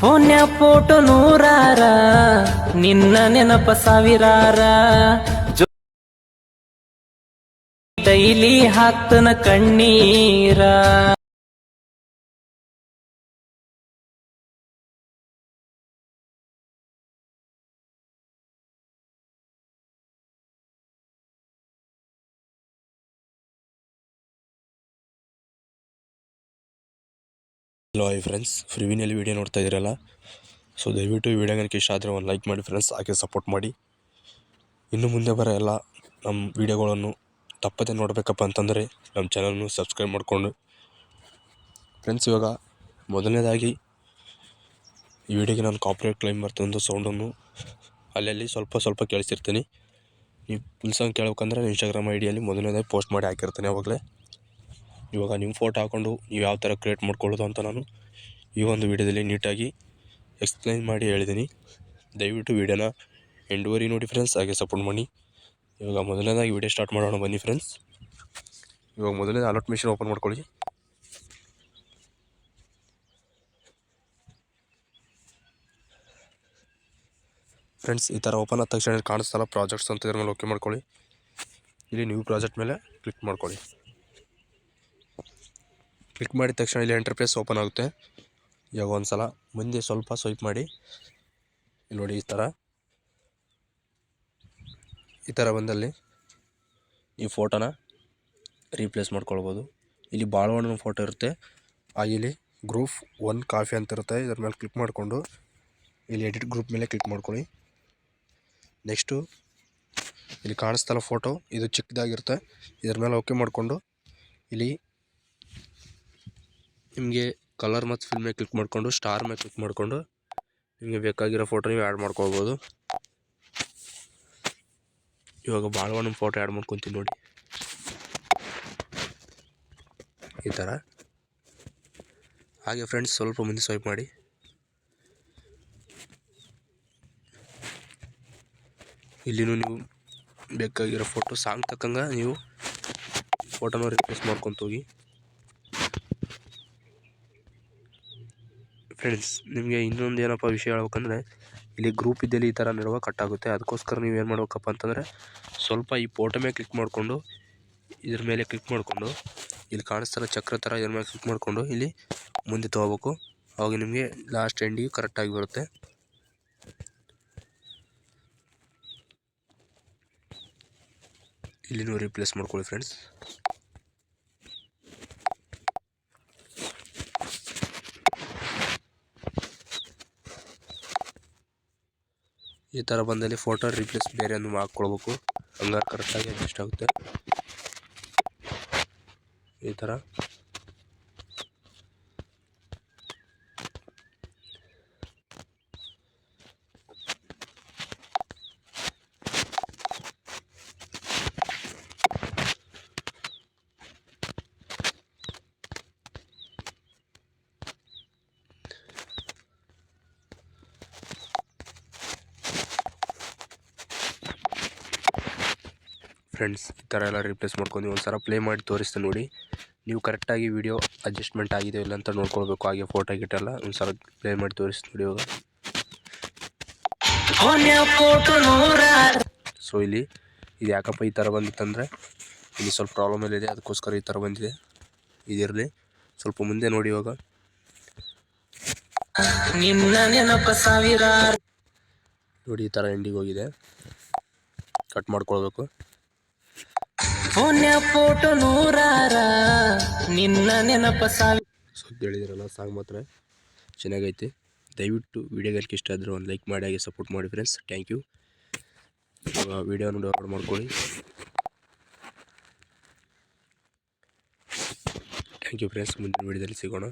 ಫೋನ್ಯ photo ನೂರಾರ ನಿನ್ನ ನೆನಪ ಸಾವಿರಾರ. ಡೈಲಿ ಹಾಕ್ತನ ಕಣ್ಣೀರ. ಹಲೋ ಐ ಫ್ರೆಂಡ್ಸ್ ಫ್ರೀವಿನಲ್ಲಿ ವೀಡಿಯೋ ನೋಡ್ತಾ ಇದ್ದೀರಲ್ಲ? ಸೊ ದಯವಿಟ್ಟು ನನಗೆ ಇಷ್ಟ ಆದರೆ ಒಂದು ಲೈಕ್ ಮಾಡಿ ಫ್ರೆಂಡ್ಸ್ ಹಾಗೆ ಸಪೋರ್ಟ್ ಮಾಡಿ. ಇನ್ನು ಮುಂದೆ ಬರೋ ಎಲ್ಲ ನಮ್ಮ ವೀಡಿಯೋಗಳನ್ನು ತಪ್ಪದೆ ನೋಡಬೇಕಪ್ಪ ಅಂತಂದರೆ ನಮ್ಮ ಚಾನಲ್ನು ಸಬ್ಸ್ಕ್ರೈಬ್ ಮಾಡಿಕೊಂಡು. ಫ್ರೆಂಡ್ಸ್ ಇವಾಗ ಮೊದಲನೇದಾಗಿ ಈ ವಿಡಿಯೋಗೆ ನಾನು ಕಾಪ್ರೇಟ್ ಕ್ಲೈಮ್ ಮಾಡ್ತಾ ಒಂದು ಸೌಂಡನ್ನು ಅಲ್ಲಲ್ಲಿ ಸ್ವಲ್ಪ ಸ್ವಲ್ಪ ಕೇಳಿಸಿರ್ತೀನಿ ನೀವು ಫುಲ್ ಸಾಂಗ್ ಕೇಳಬೇಕಂದ್ರೆ ಇನ್ಸ್ಟಾಗ್ರಾಮ್ ಐ ಡಿಯಲ್ಲಿ ಮೊದಲನೇದಾಗಿ ಪೋಸ್ಟ್ ಮಾಡಿ ಹಾಕಿರ್ತೀನಿ ಅವಾಗಲೇ. ಇವಾಗ ನಿಮ್ಮ ಫೋಟೋ ಹಾಕ್ಕೊಂಡು ನೀವು ಯಾವ ಥರ ಕ್ರಿಯೇಟ್ ಮಾಡ್ಕೊಳ್ಳೋದು ಅಂತ ನಾನು ಈ ಒಂದು ವಿಡಿಯೋದಲ್ಲಿ ನೀಟಾಗಿ ಎಕ್ಸ್ಪ್ಲೈನ್ ಮಾಡಿ ಹೇಳಿದ್ದೀನಿ. ದಯವಿಟ್ಟು ವಿಡಿಯೋನ ಎಂಡುವರಿ ನೋಡಿ ಫ್ರೆಂಡ್ಸ್ ಹಾಗೆ ಸಪೋರ್ಟ್ ಮಾಡಿ. ಇವಾಗ ಮೊದಲನೇದಾಗಿ ವಿಡಿಯೋ ಸ್ಟಾರ್ಟ್ ಮಾಡೋಣ ಬನ್ನಿ ಫ್ರೆಂಡ್ಸ್ ಇವಾಗ ಮೊದಲನೇ ಅಲರ್ಟ್ ಮಿಷನ್ ಓಪನ್ ಮಾಡ್ಕೊಳ್ಳಿ. ಫ್ರೆಂಡ್ಸ್ ಈ ಥರ ಓಪನ್ ಆದ ತಕ್ಷಣ ಕಾಣಿಸ್ತಲ್ಲ ಪ್ರಾಜೆಕ್ಟ್ಸ್ ಅಂತ ಇದ್ರ ಮೇಲೆ ಓಕೆ ಮಾಡ್ಕೊಳ್ಳಿ. ಇಲ್ಲಿ ನ್ಯೂ ಪ್ರಾಜೆಕ್ಟ್ ಮೇಲೆ ಕ್ಲಿಕ್ ಮಾಡ್ಕೊಳ್ಳಿ. ಕ್ಲಿಕ್ ಮಾಡಿದ ತಕ್ಷಣ ಇಲ್ಲಿ ಎಂಟರ್ಪ್ರೇಸ್ ಓಪನ್ ಆಗುತ್ತೆ. ಇವಾಗ ಒಂದು ಸಲ ಮುಂದೆ ಸ್ವಲ್ಪ ಸ್ವೈಪ್ ಮಾಡಿ. ನೋಡಿ ಈ ಥರ ಈ ಥರ ಬಂದಲ್ಲಿ ಈ ಫೋಟೋನ ರೀಪ್ಲೇಸ್ ಮಾಡ್ಕೊಳ್ಬೋದು. ಇಲ್ಲಿ ಬಾಳವಣ್ಣನ ಫೋಟೋ ಇರುತ್ತೆ. ಇಲ್ಲಿ ಗ್ರೂಪ್ ಒನ್ ಕಾಫಿ ಅಂತ ಇರುತ್ತೆ. ಇದ್ರ ಮೇಲೆ ಕ್ಲಿಕ್ ಮಾಡಿಕೊಂಡು ಇಲ್ಲಿ ಎಡಿಟ್ ಗ್ರೂಪ್ ಮೇಲೆ ಕ್ಲಿಕ್ ಮಾಡ್ಕೊಳ್ಳಿ. ನೆಕ್ಸ್ಟು ಇಲ್ಲಿ ಕಾಣಿಸ್ತಲ್ಲ ಫೋಟೋ ಇದು ಚಿಕ್ಕದಾಗಿರುತ್ತೆ. ಇದ್ರ ಮೇಲೆ ಓಕೆ ಮಾಡಿಕೊಂಡು ಇಲ್ಲಿ ನಿಮಗೆ ಕಲರ್ ಮತ್ತು ಫಿಲ್ ಮೇಲೆ ಕ್ಲಿಕ್ ಮಾಡಿಕೊಂಡು ಸ್ಟಾರ್ ಮೇಲೆ ಕ್ಲಿಕ್ ಮಾಡಿಕೊಂಡು, ನಿಮಗೆ ಬೇಕಾಗಿರೋ ಫೋಟೋ ನೀವು ಆ್ಯಡ್ ಮಾಡ್ಕೊಬೋದು ಇವಾಗ ಭಾಳ ಬಾಳವಣ್ಣನ ಫೋಟೋ ಆ್ಯಡ್ ಮಾಡ್ಕೊತೀನಿ ನೋಡಿ. ಈ ಥರ ಹಾಗೆ ಫ್ರೆಂಡ್ಸ್ ಸ್ವಲ್ಪ ಮುಂದೆ ಸ್ವೈಪ್ ಮಾಡಿ. ಇಲ್ಲಿನೂ ನೀವು ಬೇಕಾಗಿರೋ ಫೋಟೋ ಸಾಂಗ್ ತಕ್ಕಂಗೆ ನೀವು ಫೋಟೋನ ರಿಪ್ಲೇಸ್ ಮಾಡ್ಕೊತ ಹೋಗಿ. ಫ್ರೆಂಡ್ಸ್, ನಿಮಗೆ ಇನ್ನೊಂದು ಏನಪ್ಪ ವಿಷಯ ಹೇಳ್ಬೇಕಂದ್ರೆ, ಇಲ್ಲಿ ಗ್ರೂಪ್ ಇದ್ದಲ್ಲಿ ಈ ಥರ ಕಟ್ ಆಗುತ್ತೆ ಅದಕ್ಕೋಸ್ಕರ ನೀವು ಏನು ಮಾಡ್ಬೇಕಪ್ಪ ಅಂತಂದರೆ, ಸ್ವಲ್ಪ ಈ ಫೋಟೋ ಮೇಲೆ ಕ್ಲಿಕ್ ಮಾಡಿಕೊಂಡು, ಇದ್ರ ಮೇಲೆ ಕ್ಲಿಕ್ ಮಾಡಿಕೊಂಡು, ಇಲ್ಲಿ ಕಾಣಿಸ್ತಾರ ಚಕ್ರ ಥರ ಇದ್ರ ಮೇಲೆ ಕ್ಲಿಕ್ ಮಾಡಿಕೊಂಡು, ಇಲ್ಲಿ ಮುಂದೆ ತೊಗೋಬೇಕು. ಅವಾಗ ನಿಮಗೆ ಲಾಸ್ಟ್ ಎಂಡಿಗೆ ಕರೆಕ್ಟಾಗಿ ಬರುತ್ತೆ. ಇಲ್ಲಿ ನೀವು ರಿಪ್ಲೇಸ್ ಮಾಡ್ಕೊಳ್ಳಿ ಫ್ರೆಂಡ್ಸ್. ಈ ಥರ ಬಂದಲ್ಲಿ ಫೋಟೋ ರಿಪ್ಲೇಸ್ ಬೇರೆ ಒಂದು ಹಾಕ್ಕೊಳ್ಬೇಕು ಹಂಗಾರೆ ಕರೆಕ್ಟಾಗಿ ಅಡ್ಜಸ್ಟ್ ಆಗುತ್ತೆ. ಈ ಥರ ಫ್ರೆಂಡ್ಸ್ ಈ ಥರ ಎಲ್ಲ ರಿಪ್ಲೇಸ್ ಮಾಡ್ಕೊಂಡು ಒಂದು ಸಲ ಪ್ಲೇ ಮಾಡಿ ತೋರಿಸ್ತೀನಿ ನೋಡಿ. ನೀವು ಕರೆಕ್ಟಾಗಿ ವಿಡಿಯೋ ಅಡ್ಜಸ್ಟ್ಮೆಂಟ್ ಆಗಿದೆ ಇಲ್ಲ ಅಂತ ನೋಡ್ಕೊಳ್ಬೇಕು. ಹಾಗೆ ಫೋಟೋ ಗಿಟ್ಟೆಲ್ಲ ಒಂದು ಸಲ ಪ್ಲೇ ಮಾಡಿ ತೋರಿಸ್ತೀನಿ ನೋಡಿ ಇವಾಗ. ಸೊ ಇಲ್ಲಿ ಇದು ಯಾಕಪ್ಪ ಈ ಥರ ಬಂದಿತ್ತಂದರೆ ಇಲ್ಲಿ ಸ್ವಲ್ಪ ಪ್ರಾಬ್ಲಮ್ ಇದೆ. ಅದಕ್ಕೋಸ್ಕರ ಈ ಥರ ಬಂದಿದೆ. ಇದಿರಲಿ. ಸ್ವಲ್ಪ ಮುಂದೆ ನೋಡಿ ಇವಾಗ. ನೋಡಿ ಈ ಥರ ಎಂಡಿಗೆ ಹೋಗಿದೆ. ಕಟ್ ಮಾಡ್ಕೊಳ್ಬೇಕು. ಫೋನ್ಯ ಫೋಟೋ ನೂರಾರ. ನಿನ್ನ ನೆನಪ ಸಾವಿ ಸೊ ಹೇಳಿದ್ರಲ್ಲ ಸಾಂಗ್ ಮಾತ್ರ ಚೆನ್ನಾಗೈತೆ. ದಯವಿಟ್ಟು ವಿಡಿಯೋಗಳಿಗೆ ಇಷ್ಟ ಆದರೆ ಒಂದು ಲೈಕ್ ಮಾಡಿ, ಹಾಗೆ ಸಪೋರ್ಟ್ ಮಾಡಿ ಫ್ರೆಂಡ್ಸ್ ಥ್ಯಾಂಕ್ ಯು ವಿಡಿಯೋನ ಡೌನ್ಲೋಡ್ ಮಾಡ್ಕೊಳ್ಳಿ. ಥ್ಯಾಂಕ್ ಯು ಫ್ರೆಂಡ್ಸ್ ಮುಂದಿನ ವಿಡಿಯೋದಲ್ಲಿ ಸಿಗೋಣ.